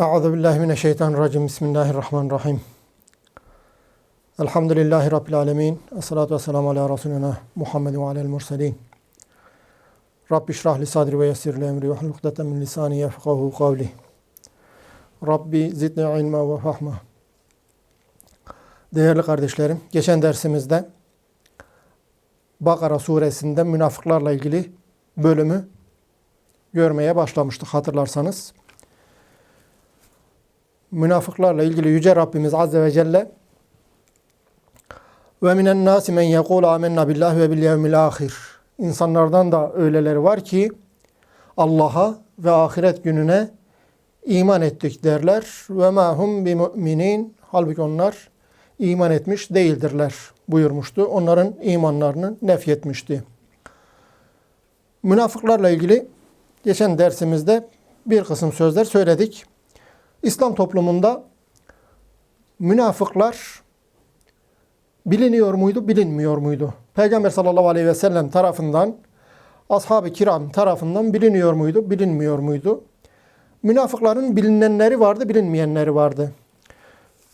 Euzu billahi mineşşeytanirracim. Bismillahirrahmanirrahim. Elhamdülillahi rabbil alamin. Essalatu vesselamu ala resulina Muhammed ve alel murselin. Rabbi şrah li sadri ve yessir li emri ve hlul ukdeten min lisani yefkahu kavli. Rabbi zidni ilma ve fahma. Değerli kardeşlerim, geçen dersimizde Bakara suresinde münafıklarla ilgili bölümü görmeye başlamıştık hatırlarsanız. Münafıklarla ilgili Yüce Rabbimiz Azze ve Celle ve minen nasi men yekul amennâ billahi ve bil yevmil ahir. İnsanlardan da öyleleri var ki Allah'a ve ahiret gününe iman ettik derler. Ve ma hum bi. Halbuki onlar iman etmiş değildirler buyurmuştu. Onların imanlarını nefyetmişti. Münafıklarla ilgili geçen dersimizde bir kısım sözler söyledik. İslam toplumunda münafıklar biliniyor muydu, bilinmiyor muydu? Peygamber sallallahu aleyhi ve sellem tarafından, ashab-ı kiram tarafından biliniyor muydu, bilinmiyor muydu? Münafıkların bilinenleri vardı, bilinmeyenleri vardı.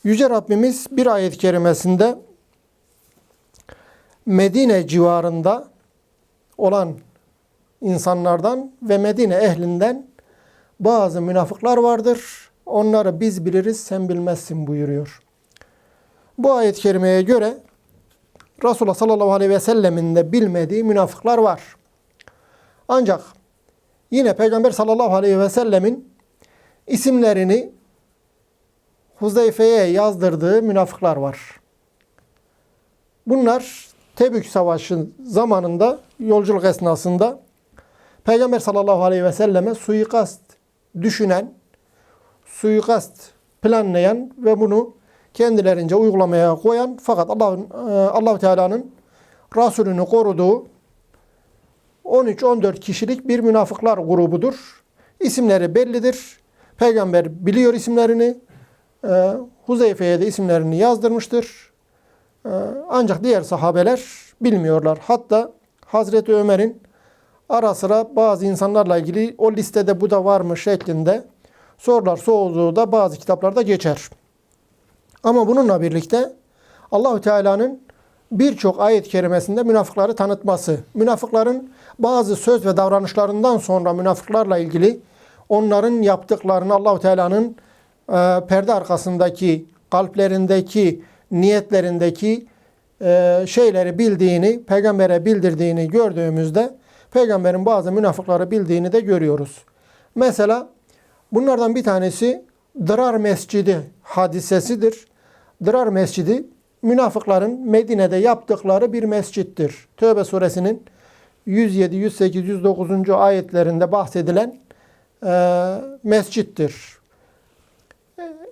Yüce Rabbimiz bir ayet-i kerimesinde Medine civarında olan insanlardan ve Medine ehlinden bazı münafıklar vardır. Onları biz biliriz, sen bilmezsin buyuruyor. Bu ayet-i kerimeye göre Resulullah sallallahu aleyhi ve sellemin de bilmediği münafıklar var. Ancak yine Peygamber sallallahu aleyhi ve sellemin isimlerini Huzeyfe'ye yazdırdığı münafıklar var. Bunlar Tebük Savaşı zamanında yolculuk esnasında Peygamber sallallahu aleyhi ve selleme suikast düşünen, suikast planlayan ve bunu kendilerince uygulamaya koyan fakat Allah Allah Teala'nın Resulünü koruduğu 13-14 kişilik bir münafıklar grubudur. İsimleri bellidir. Peygamber biliyor isimlerini. Ee, Huzeyfe'ye de isimlerini yazdırmıştır. Ee, ancak diğer sahabeler bilmiyorlar. Hatta Hazreti Ömer'in ara sıra bazı insanlarla ilgili o listede bu da var mı şeklinde sorular sorduğu da bazı kitaplarda geçer. Ama bununla birlikte Allahü Teala'nın birçok ayet-i kerimesinde münafıkları tanıtması, münafıkların bazı söz ve davranışlarından sonra münafıklarla ilgili onların yaptıklarını Allahü Teala'nın e, perde arkasındaki, kalplerindeki, niyetlerindeki e, şeyleri bildiğini, peygambere bildirdiğini gördüğümüzde peygamberin bazı münafıkları bildiğini de görüyoruz. Mesela bunlardan bir tanesi Dırar Mescidi hadisesidir. Dırar Mescidi münafıkların Medine'de yaptıkları bir mescittir. Tövbe suresinin 107, 108, 109. ayetlerinde bahsedilen e, mescittir.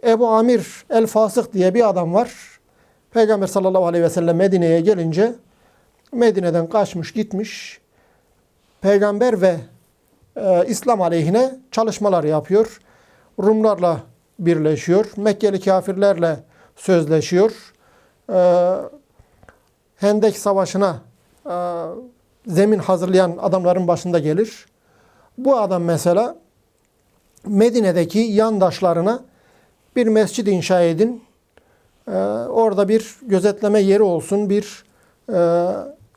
Ebu Amir el-Fasık diye bir adam var. Peygamber sallallahu aleyhi ve sellem Medine'ye gelince Medine'den kaçmış gitmiş. Peygamber ve e, İslam aleyhine çalışmalar yapıyor. Rumlarla birleşiyor. Mekkeli kafirlerle sözleşiyor. E, Hendek Savaşı'na e, zemin hazırlayan adamların başında gelir. Bu adam mesela Medine'deki yandaşlarına bir mescid inşa edin. Ee, orada bir gözetleme yeri olsun, bir e,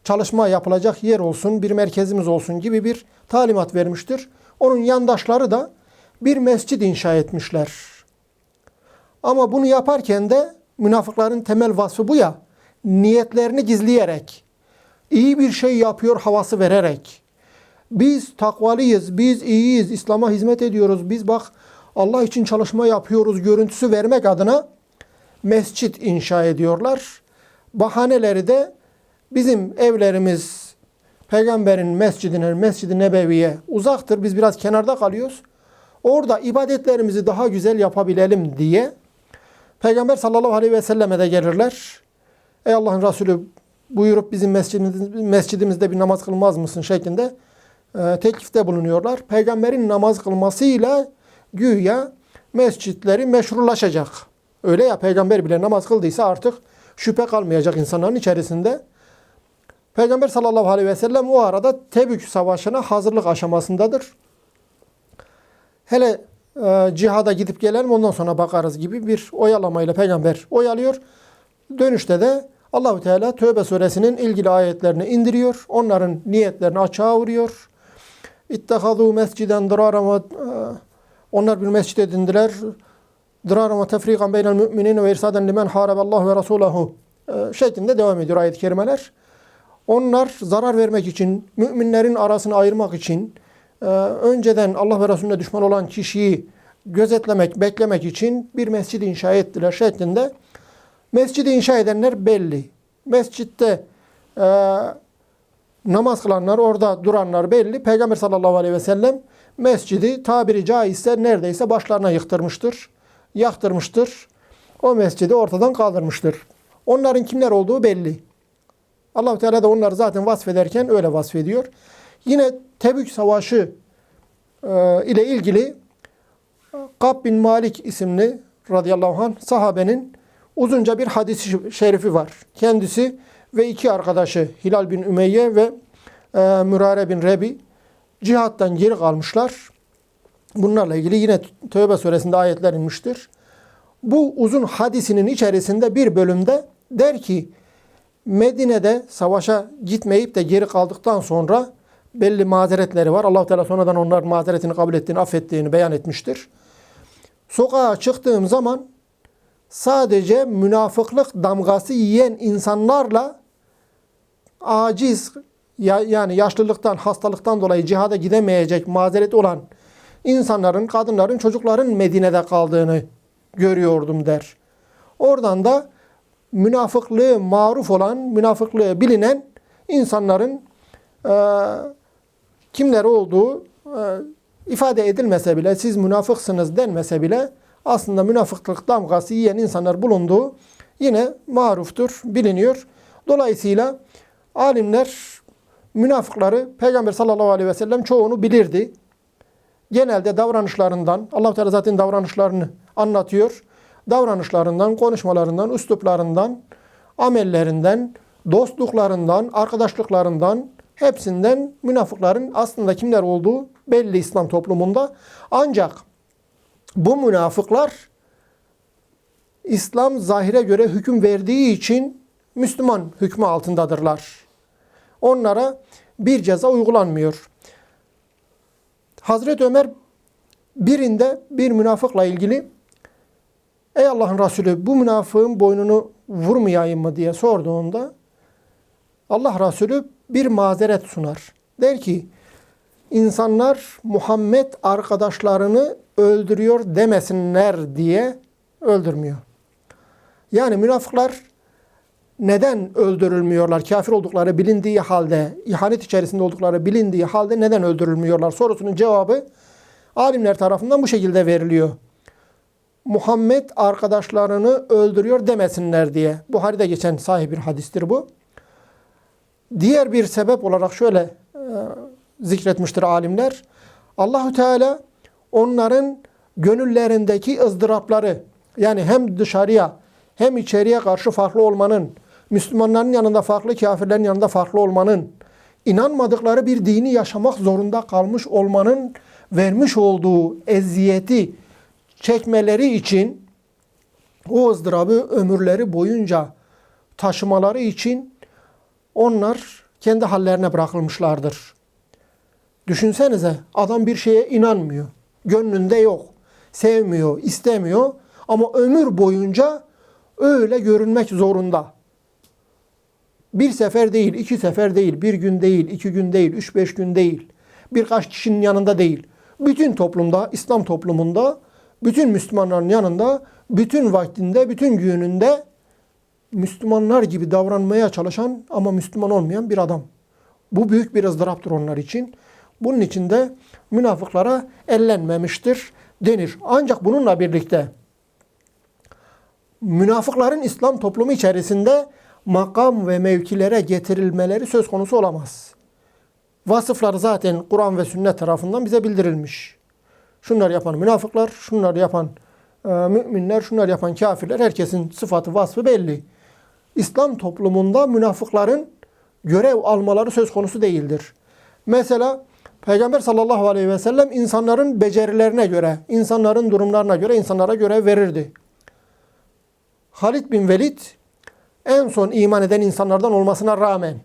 çalışma yapılacak yer olsun, bir merkezimiz olsun gibi bir talimat vermiştir. Onun yandaşları da bir mescid inşa etmişler. Ama bunu yaparken de münafıkların temel vasfı bu ya, niyetlerini gizleyerek, iyi bir şey yapıyor havası vererek, biz takvalıyız, biz iyiyiz, İslam'a hizmet ediyoruz, biz bak Allah için çalışma yapıyoruz görüntüsü vermek adına mescit inşa ediyorlar. Bahaneleri de bizim evlerimiz peygamberin mescidine, mescid-i nebeviye uzaktır. Biz biraz kenarda kalıyoruz. Orada ibadetlerimizi daha güzel yapabilelim diye Peygamber sallallahu aleyhi ve selleme de gelirler. Ey Allah'ın Resulü buyurup bizim mescidimizde bir namaz kılmaz mısın şeklinde e, teklifte bulunuyorlar. Peygamberin namaz kılmasıyla güya mescitleri meşrulaşacak. Öyle ya peygamber bile namaz kıldıysa artık şüphe kalmayacak insanların içerisinde. Peygamber sallallahu aleyhi ve sellem o arada Tebük Savaşı'na hazırlık aşamasındadır. Hele e, cihada gidip gelelim ondan sonra bakarız gibi bir oyalamayla peygamber oyalıyor. Dönüşte de Allahu Teala Tövbe suresinin ilgili ayetlerini indiriyor. Onların niyetlerini açığa vuruyor. İttehadu mesciden diraran ve e, onlar bir mescid edindiler. Diraran ve tefrikan beynel müminin ve irsaden limen haraballahu ve rasulahu e, şeklinde devam ediyor ayet-i kerimeler. Onlar zarar vermek için, müminlerin arasını ayırmak için, e, önceden Allah ve Resulüne düşman olan kişiyi gözetlemek, beklemek için bir mescid inşa ettiler şeklinde. Mescidi inşa edenler belli. Mescitte e, namaz kılanlar, orada duranlar belli. Peygamber sallallahu aleyhi ve sellem mescidi tabiri caizse neredeyse başlarına yıktırmıştır, yaktırmıştır. O mescidi ortadan kaldırmıştır. Onların kimler olduğu belli. Allah Teala da onları zaten vasfederken öyle vasfediyor. Yine Tebük Savaşı e, ile ilgili Kab bin Malik isimli radıyallahu anh sahabenin uzunca bir hadis-i şerifi var. Kendisi ve iki arkadaşı Hilal bin Ümeyye ve e, Mürare bin Rebi cihattan geri kalmışlar. Bunlarla ilgili yine Tövbe suresinde ayetler inmiştir. Bu uzun hadisinin içerisinde bir bölümde der ki Medine'de savaşa gitmeyip de geri kaldıktan sonra belli mazeretleri var. allah Teala sonradan onların mazeretini kabul ettiğini, affettiğini beyan etmiştir. Sokağa çıktığım zaman sadece münafıklık damgası yiyen insanlarla aciz ya, yani yaşlılıktan, hastalıktan dolayı cihada gidemeyecek mazeret olan insanların, kadınların, çocukların Medine'de kaldığını görüyordum der. Oradan da münafıklığı maruf olan, münafıklığı bilinen insanların e, kimler olduğu e, ifade edilmese bile, siz münafıksınız denmese bile aslında münafıklık damgası yiyen insanlar bulunduğu yine maruftur, biliniyor. Dolayısıyla alimler münafıkları Peygamber sallallahu aleyhi ve sellem çoğunu bilirdi. Genelde davranışlarından, allah Teala zaten davranışlarını anlatıyor. Davranışlarından, konuşmalarından, üsluplarından, amellerinden, dostluklarından, arkadaşlıklarından, hepsinden münafıkların aslında kimler olduğu belli İslam toplumunda. Ancak bu münafıklar İslam zahire göre hüküm verdiği için Müslüman hükmü altındadırlar. Onlara bir ceza uygulanmıyor. Hazreti Ömer birinde bir münafıkla ilgili Ey Allah'ın Resulü bu münafığın boynunu vurmayayım mı diye sorduğunda Allah Resulü bir mazeret sunar. Der ki insanlar Muhammed arkadaşlarını öldürüyor demesinler diye öldürmüyor. Yani münafıklar neden öldürülmüyorlar? Kafir oldukları bilindiği halde, ihanet içerisinde oldukları bilindiği halde neden öldürülmüyorlar? Sorusunun cevabı alimler tarafından bu şekilde veriliyor. Muhammed arkadaşlarını öldürüyor demesinler diye. Buhari'de geçen sahih bir hadistir bu. Diğer bir sebep olarak şöyle e, zikretmiştir alimler. Allahü Teala onların gönüllerindeki ızdırapları yani hem dışarıya hem içeriye karşı farklı olmanın, Müslümanların yanında farklı, kafirlerin yanında farklı olmanın, inanmadıkları bir dini yaşamak zorunda kalmış olmanın vermiş olduğu eziyeti çekmeleri için o ızdırabı ömürleri boyunca taşımaları için onlar kendi hallerine bırakılmışlardır. Düşünsenize adam bir şeye inanmıyor. Gönlünde yok. Sevmiyor, istemiyor ama ömür boyunca öyle görünmek zorunda. Bir sefer değil, iki sefer değil, bir gün değil, iki gün değil, üç beş gün değil. Birkaç kişinin yanında değil. Bütün toplumda, İslam toplumunda, bütün Müslümanların yanında, bütün vaktinde, bütün gününde Müslümanlar gibi davranmaya çalışan ama Müslüman olmayan bir adam. Bu büyük bir ızdıraptır onlar için. Bunun için de münafıklara ellenmemiştir denir. Ancak bununla birlikte münafıkların İslam toplumu içerisinde makam ve mevkilere getirilmeleri söz konusu olamaz. Vasıfları zaten Kur'an ve sünnet tarafından bize bildirilmiş. Şunlar yapan münafıklar, şunlar yapan e, müminler, şunlar yapan kafirler, herkesin sıfatı, vasfı belli. İslam toplumunda münafıkların görev almaları söz konusu değildir. Mesela Peygamber sallallahu aleyhi ve sellem insanların becerilerine göre, insanların durumlarına göre insanlara göre verirdi. Halid bin Velid en son iman eden insanlardan olmasına rağmen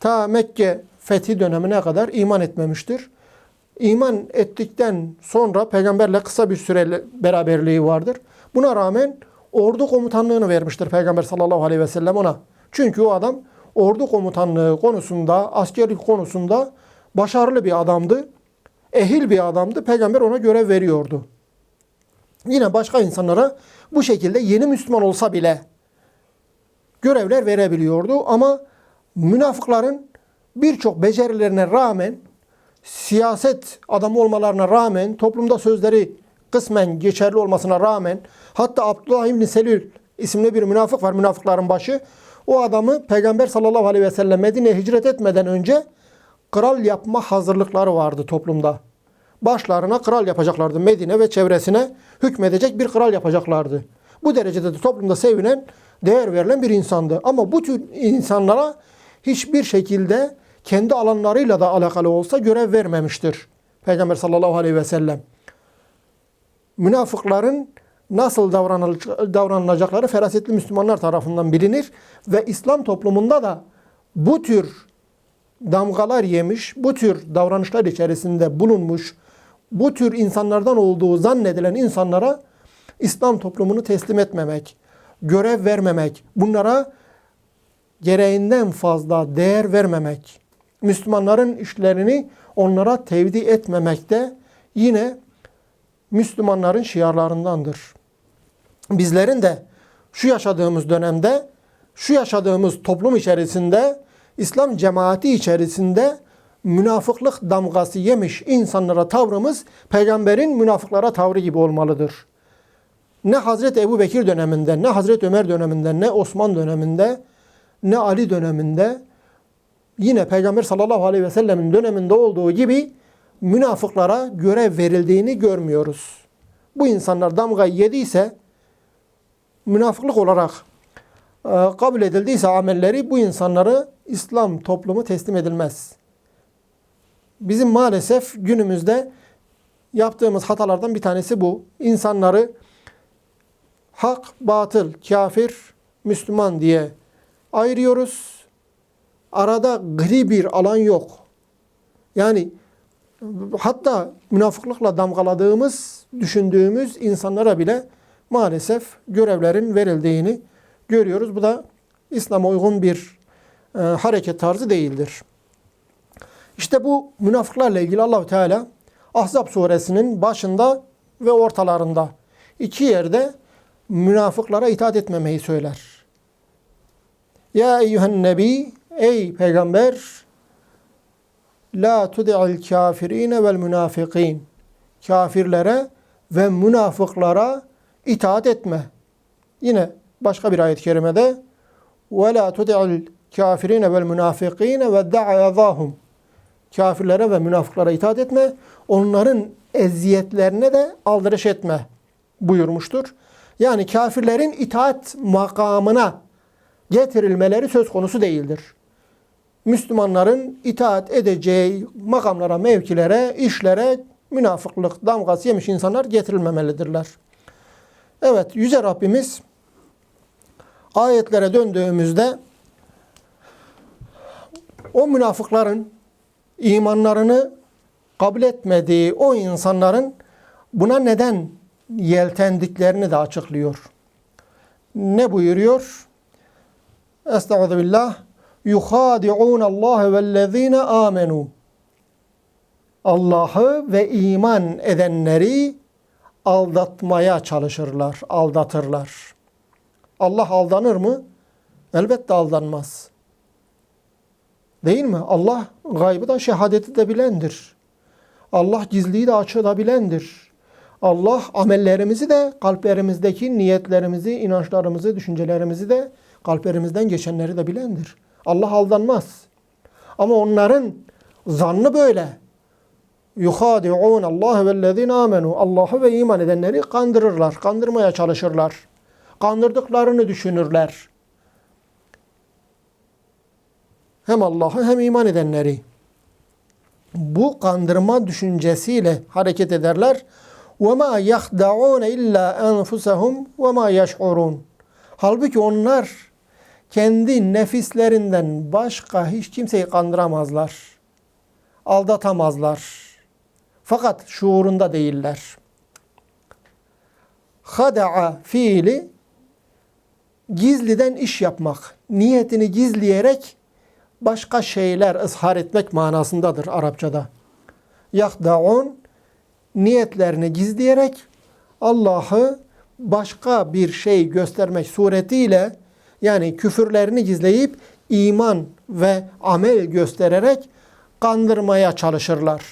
ta Mekke fethi dönemine kadar iman etmemiştir. İman ettikten sonra peygamberle kısa bir süre beraberliği vardır. Buna rağmen ordu komutanlığını vermiştir peygamber sallallahu aleyhi ve sellem ona. Çünkü o adam ordu komutanlığı konusunda, askerlik konusunda başarılı bir adamdı. Ehil bir adamdı. Peygamber ona görev veriyordu. Yine başka insanlara bu şekilde yeni Müslüman olsa bile görevler verebiliyordu. Ama münafıkların birçok becerilerine rağmen, siyaset adamı olmalarına rağmen, toplumda sözleri kısmen geçerli olmasına rağmen, hatta Abdullah İbni Selül isimli bir münafık var, münafıkların başı. O adamı Peygamber sallallahu aleyhi ve sellem Medine'ye hicret etmeden önce kral yapma hazırlıkları vardı toplumda. Başlarına kral yapacaklardı. Medine ve çevresine hükmedecek bir kral yapacaklardı. Bu derecede de toplumda sevinen, değer verilen bir insandı. Ama bu tür insanlara hiçbir şekilde kendi alanlarıyla da alakalı olsa görev vermemiştir. Peygamber sallallahu aleyhi ve sellem. Münafıkların nasıl davranılacakları ferasetli Müslümanlar tarafından bilinir ve İslam toplumunda da bu tür damgalar yemiş, bu tür davranışlar içerisinde bulunmuş, bu tür insanlardan olduğu zannedilen insanlara İslam toplumunu teslim etmemek, görev vermemek, bunlara gereğinden fazla değer vermemek, Müslümanların işlerini onlara tevdi etmemek de yine Müslümanların şiarlarındandır. Bizlerin de şu yaşadığımız dönemde, şu yaşadığımız toplum içerisinde, İslam cemaati içerisinde münafıklık damgası yemiş insanlara tavrımız peygamberin münafıklara tavrı gibi olmalıdır. Ne Hazreti Ebu Bekir döneminde, ne Hazreti Ömer döneminde, ne Osman döneminde, ne Ali döneminde, yine Peygamber sallallahu aleyhi ve sellemin döneminde olduğu gibi münafıklara görev verildiğini görmüyoruz. Bu insanlar damgayı yediyse, münafıklık olarak e, kabul edildiyse amelleri bu insanları İslam toplumu teslim edilmez. Bizim maalesef günümüzde yaptığımız hatalardan bir tanesi bu. İnsanları hak, batıl, kafir, Müslüman diye ayırıyoruz. Arada gri bir alan yok. Yani hatta münafıklıkla damgaladığımız, düşündüğümüz insanlara bile maalesef görevlerin verildiğini görüyoruz. Bu da İslam'a uygun bir e, hareket tarzı değildir. İşte bu münafıklarla ilgili Allahu Teala Ahzab suresinin başında ve ortalarında iki yerde münafıklara itaat etmemeyi söyler. Ya eyyühen nebi ey peygamber la tudi'il kafirine vel münafikin kafirlere ve münafıklara itaat etme. Yine başka bir ayet-i kerimede ve la tudi'il kafirine vel münafikine ve da'ayazahum kafirlere ve münafıklara itaat etme. Onların eziyetlerine de aldırış etme buyurmuştur. Yani kafirlerin itaat makamına getirilmeleri söz konusu değildir. Müslümanların itaat edeceği makamlara, mevkilere, işlere münafıklık damgası yemiş insanlar getirilmemelidirler. Evet, Yüce Rabbimiz ayetlere döndüğümüzde o münafıkların imanlarını kabul etmediği o insanların buna neden yeltendiklerini de açıklıyor. Ne buyuruyor? Estağfirullah. Yuhadi'un Allah vellezine amenu. Allah'ı ve iman edenleri aldatmaya çalışırlar, aldatırlar. Allah aldanır mı? Elbette aldanmaz. Değil mi? Allah gaybı da şehadeti de bilendir. Allah gizliyi de açığı da bilendir. Allah amellerimizi de kalplerimizdeki niyetlerimizi, inançlarımızı, düşüncelerimizi de kalplerimizden geçenleri de bilendir. Allah aldanmaz. Ama onların zannı böyle. Yuhadi'un Allah vellezine amenu. Allah'ı ve iman edenleri kandırırlar, kandırmaya çalışırlar. Kandırdıklarını düşünürler. Hem Allah'ı hem iman edenleri. bu kandırma düşüncesiyle hareket ederler. وَمَا يَخْدَعُونَ اِلَّا أَنْفُسَهُمْ وَمَا يَشْعُرُونَ Halbuki onlar kendi nefislerinden başka hiç kimseyi kandıramazlar. Aldatamazlar. Fakat şuurunda değiller. Hada'a fiili gizliden iş yapmak, niyetini gizleyerek başka şeyler ızhar etmek manasındadır Arapçada. Yahda'un niyetlerini gizleyerek Allah'ı başka bir şey göstermek suretiyle yani küfürlerini gizleyip iman ve amel göstererek kandırmaya çalışırlar.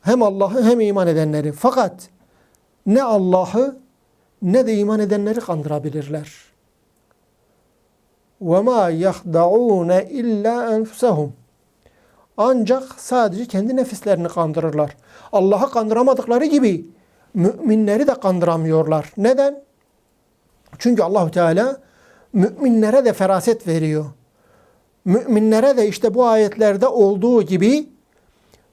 Hem Allah'ı hem iman edenleri. Fakat ne Allah'ı ne de iman edenleri kandırabilirler. وَمَا يَخْدَعُونَ اِلَّا أَنْفُسَهُمْ Ancak sadece kendi nefislerini kandırırlar. Allah'ı kandıramadıkları gibi müminleri de kandıramıyorlar. Neden? Çünkü Allahu Teala müminlere de feraset veriyor. Müminlere de işte bu ayetlerde olduğu gibi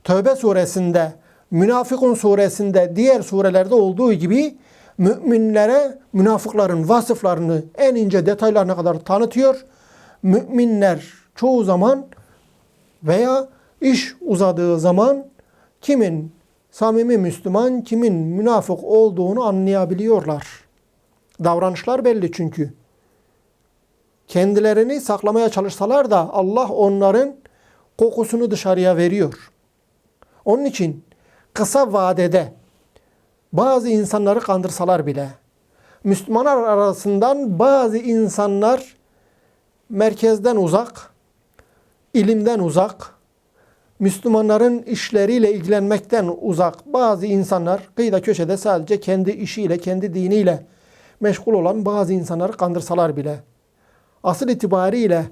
Tövbe suresinde, Münafıkun suresinde, diğer surelerde olduğu gibi müminlere münafıkların vasıflarını en ince detaylarına kadar tanıtıyor. Müminler çoğu zaman veya iş uzadığı zaman kimin samimi Müslüman, kimin münafık olduğunu anlayabiliyorlar. Davranışlar belli çünkü. Kendilerini saklamaya çalışsalar da Allah onların kokusunu dışarıya veriyor. Onun için kısa vadede bazı insanları kandırsalar bile Müslümanlar arasından bazı insanlar merkezden uzak, ilimden uzak, Müslümanların işleriyle ilgilenmekten uzak bazı insanlar kıyıda köşede sadece kendi işiyle, kendi diniyle meşgul olan bazı insanları kandırsalar bile asıl itibariyle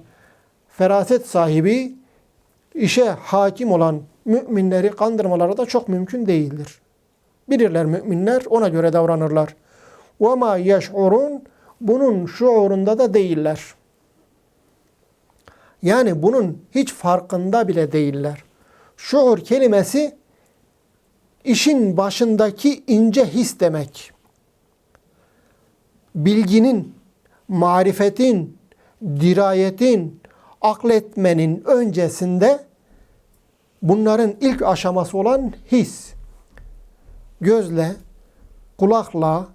feraset sahibi işe hakim olan müminleri kandırmaları da çok mümkün değildir. Bilirler müminler ona göre davranırlar. وَمَا يَشْعُرُونَ Bunun şuurunda da değiller. Yani bunun hiç farkında bile değiller. Şuur kelimesi işin başındaki ince his demek. Bilginin, marifetin, dirayetin, akletmenin öncesinde bunların ilk aşaması olan his. Gözle, kulakla,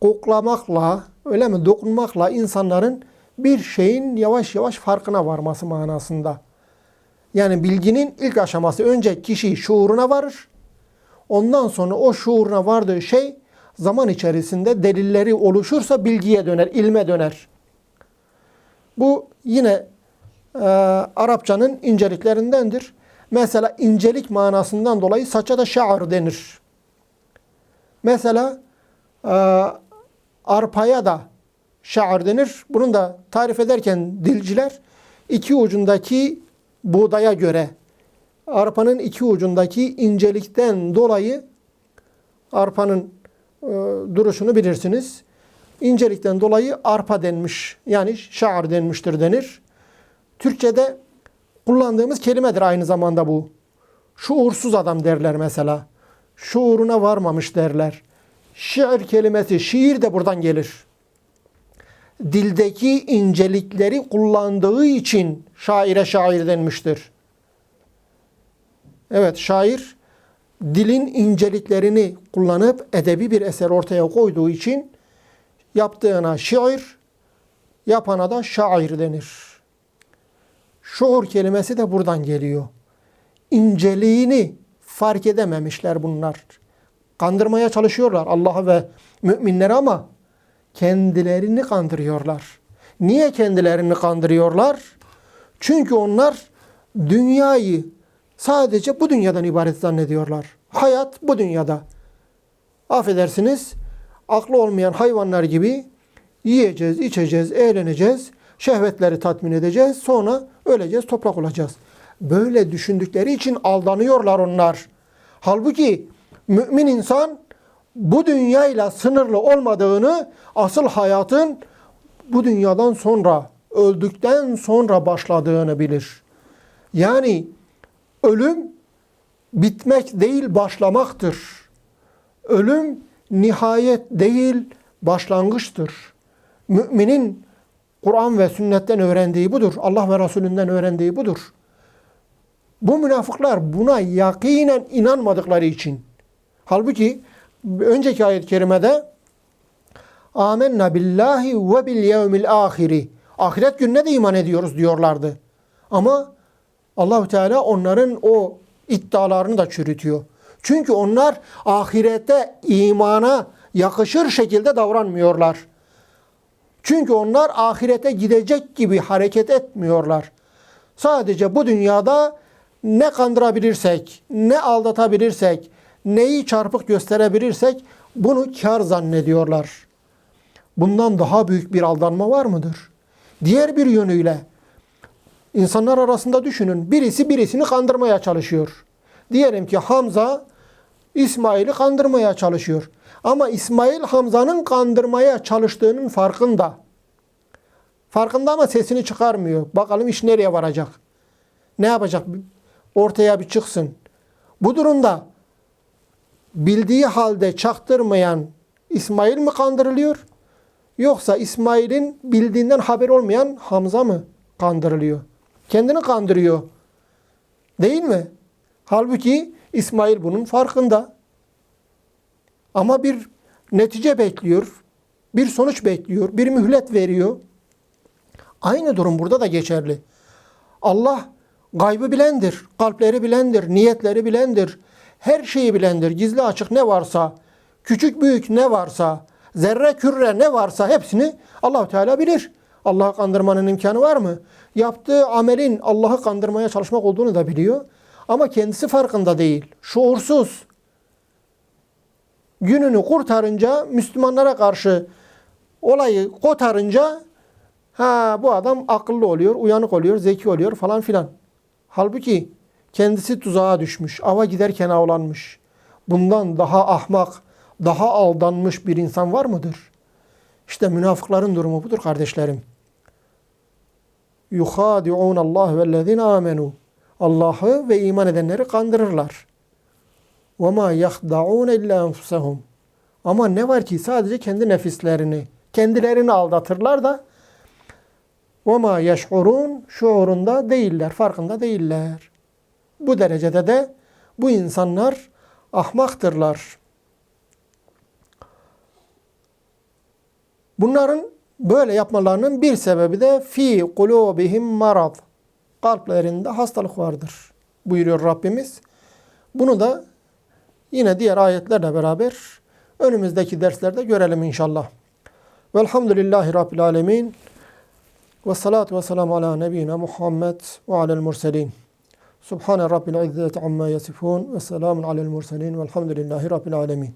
koklamakla, öyle mi dokunmakla insanların bir şeyin yavaş yavaş farkına varması manasında. Yani bilginin ilk aşaması önce kişi şuuruna varır. Ondan sonra o şuuruna vardığı şey zaman içerisinde delilleri oluşursa bilgiye döner, ilme döner. Bu yine e, Arapçanın inceliklerindendir. Mesela incelik manasından dolayı saça da şa'ar denir. Mesela e, arpaya da şa'ar denir. Bunun da tarif ederken dilciler iki ucundaki buğdaya göre arpanın iki ucundaki incelikten dolayı arpanın e, duruşunu bilirsiniz. İncelikten dolayı arpa denmiş. Yani şa'ar denmiştir denir. Türkçe'de kullandığımız kelimedir aynı zamanda bu. Şuursuz adam derler mesela. Şuuruna varmamış derler. Şiir kelimesi, şiir de buradan gelir. Dildeki incelikleri kullandığı için şaire şair denmiştir. Evet şair dilin inceliklerini kullanıp edebi bir eser ortaya koyduğu için yaptığına şiir, yapana da şair denir. Şuur kelimesi de buradan geliyor. İnceliğini fark edememişler bunlar. Kandırmaya çalışıyorlar Allah'ı ve müminleri ama kendilerini kandırıyorlar. Niye kendilerini kandırıyorlar? Çünkü onlar dünyayı sadece bu dünyadan ibaret zannediyorlar. Hayat bu dünyada. Affedersiniz, aklı olmayan hayvanlar gibi yiyeceğiz, içeceğiz, eğleneceğiz, şehvetleri tatmin edeceğiz, sonra öleceğiz, toprak olacağız. Böyle düşündükleri için aldanıyorlar onlar. Halbuki mümin insan bu dünyayla sınırlı olmadığını, asıl hayatın bu dünyadan sonra, öldükten sonra başladığını bilir. Yani Ölüm bitmek değil başlamaktır. Ölüm nihayet değil başlangıçtır. Müminin Kur'an ve sünnetten öğrendiği budur. Allah ve Resulünden öğrendiği budur. Bu münafıklar buna yakinen inanmadıkları için. Halbuki önceki ayet-i kerimede Amenna billahi ve bil yevmil ahiri. Ahiret gününe de iman ediyoruz diyorlardı. Ama Allahü Teala onların o iddialarını da çürütüyor. Çünkü onlar ahirete imana yakışır şekilde davranmıyorlar. Çünkü onlar ahirete gidecek gibi hareket etmiyorlar. Sadece bu dünyada ne kandırabilirsek, ne aldatabilirsek, neyi çarpık gösterebilirsek bunu kar zannediyorlar. Bundan daha büyük bir aldanma var mıdır? Diğer bir yönüyle insanlar arasında düşünün. Birisi birisini kandırmaya çalışıyor. Diyelim ki Hamza İsmail'i kandırmaya çalışıyor. Ama İsmail Hamza'nın kandırmaya çalıştığının farkında. Farkında ama sesini çıkarmıyor. Bakalım iş nereye varacak? Ne yapacak? Ortaya bir çıksın. Bu durumda bildiği halde çaktırmayan İsmail mi kandırılıyor? Yoksa İsmail'in bildiğinden haber olmayan Hamza mı kandırılıyor? Kendini kandırıyor. Değil mi? Halbuki İsmail bunun farkında. Ama bir netice bekliyor. Bir sonuç bekliyor. Bir mühlet veriyor. Aynı durum burada da geçerli. Allah gaybı bilendir. Kalpleri bilendir. Niyetleri bilendir. Her şeyi bilendir. Gizli açık ne varsa, küçük büyük ne varsa, zerre kürre ne varsa hepsini Allahu Teala bilir. Allah'ı kandırmanın imkanı var mı? Yaptığı amelin Allah'ı kandırmaya çalışmak olduğunu da biliyor. Ama kendisi farkında değil. Şuursuz. Gününü kurtarınca, Müslümanlara karşı olayı kotarınca ha bu adam akıllı oluyor, uyanık oluyor, zeki oluyor falan filan. Halbuki kendisi tuzağa düşmüş, ava giderken avlanmış. Bundan daha ahmak, daha aldanmış bir insan var mıdır? İşte münafıkların durumu budur kardeşlerim yuhadi'un Allah vellezine amenu. Allah'ı ve iman edenleri kandırırlar. Ve ma yahda'un illa enfusahum. Ama ne var ki sadece kendi nefislerini, kendilerini aldatırlar da ve ma yeş'urun şuurunda değiller, farkında değiller. Bu derecede de bu insanlar ahmaktırlar. Bunların böyle yapmalarının bir sebebi de fi kulubihim marad. Kalplerinde hastalık vardır buyuruyor Rabbimiz. Bunu da yine diğer ayetlerle beraber önümüzdeki derslerde görelim inşallah. Velhamdülillahi Rabbil Alemin. Ve salatu ve selamu ala nebiyyina Muhammed ve alel murselin. Subhane Rabbil izzeti amma yasifun ve selamun alel murselin velhamdülillahi Rabbil Alemin.